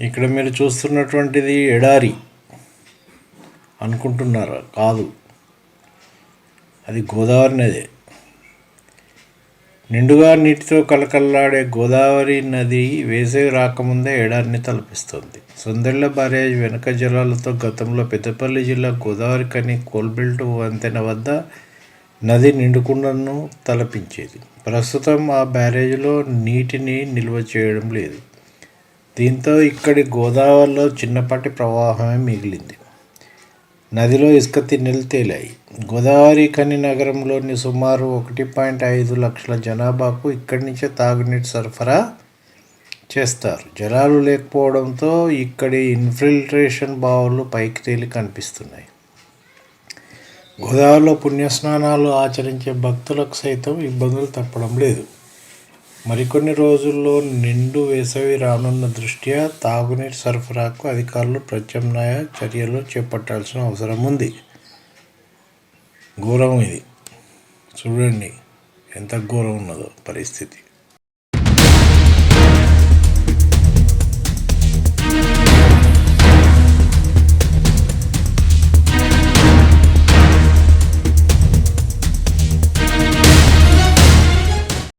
ఇక్కడ మీరు చూస్తున్నటువంటిది ఎడారి అనుకుంటున్నారు? కాదు. అది గోదావరి నది నిండుగా నీటితో కలకల్లాడే గోదావరి నది వేసవి రాకముందే ఎడారిని తలపిస్తుంది. సుందర్ల బ్యారేజ్ వెనుక జలాలతో గతంలో పెద్దపల్లి జిల్లా గోదావరి కని కోల్బెల్ట్ వంతెన వద్ద నది నిండుకుండను తలపించేది. ప్రస్తుతం ఆ బ్యారేజ్లో నీటిని నిల్వ చేయడం లేదు. దీంతో ఇక్కడి గోదావరిలో చిన్నపాటి ప్రవాహమే మిగిలింది. నదిలో ఇసుక తిన్నెలు తేలాయి. గోదావరి ఖని నగరంలోని సుమారు ఒకటి పాయింట్ ఐదు లక్షల జనాభాకు ఇక్కడి నుంచే తాగునీటి సరఫరా చేస్తారు. జలాలు లేకపోవడంతో ఇక్కడి ఇన్ఫిల్ట్రేషన్ బావులు పైకి తేలి కనిపిస్తున్నాయి. గోదావరిలో పుణ్యస్నానాలు ఆచరించే భక్తులకు సైతం ఇబ్బందులు తప్పడం లేదు. మరికొన్ని రోజుల్లో నిండు వేసవి రానున్న దృష్ట్యా తాగునీటి సరఫరాకు అధికారులు ప్రత్యామ్నాయ చర్యలు చేపట్టాల్సిన అవసరం ఉంది. ఘోరం ఇది. చూడండి ఎంత ఘోరం ఉన్నదో పరిస్థితి.